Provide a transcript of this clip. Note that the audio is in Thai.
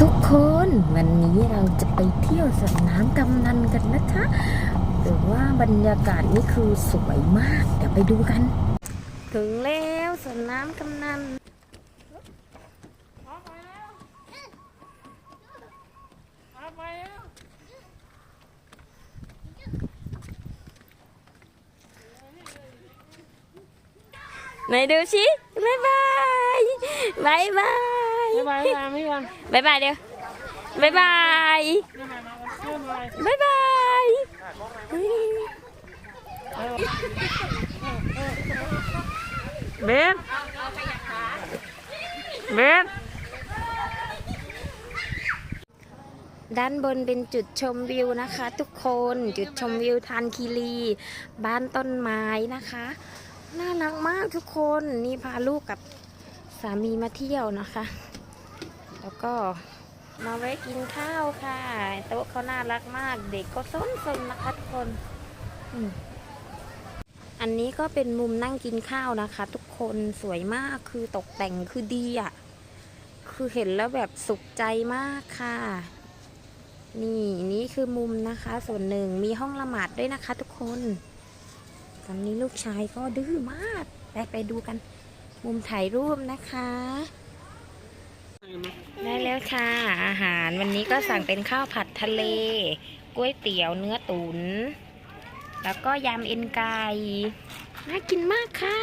ทุกคนวันนี้เราจะไปเที่ยวสวนน้ำกำนันกันนะคะแต่ว่าบรรยากาศนี่คือสวยมาก เดี๋ยวไปดูกัน ถึงแล้วสวนน้ำกำนันไหนดูชิบ๊ายบายบ๊ายบาย ไม่ไปไม่ไปไม่ไปบายบายเดี๋ยวบายบายบายบายเบนเบนด้านบนเป็นจุดชมวิวนะคะ ทุกคนจุดชมวิวทานคีรี บ้านต้นไม้นะคะ น่ารักมากทุกคนนี่พาลูกกับสามีมาเที่ยวนะคะ แล้วก็มาไว้กินข้าวค่ะ โต๊ะเขาน่ารักมาก เด็กก็ซ้นสนนะคะทุกคนอืมอันนี้ก็เป็นมุมนั่งกินข้าวนะคะ ทุกคนสวยมากคือตกแต่งคือดีอะ่ะ คือเห็นแล้วแบบสุขใจมากค่ะ นี่นี่คือมุมนะคะ ส่วนหนึ่งมีห้องละหมาดด้วยนะคะ ทุกคนตอนนี้ลูกชายก็ดื้อมากไปไปดูกัน มุมถ่ายรูปนะคะ ได้แล้วค่ะ อาหารวันนี้ก็สั่งเป็นข้าวผัดทะเลก๋วยเตี๋ยวเนื้อตุน๋นแล้วก็ยำเอ็นไก่น่ากินมากค่ะ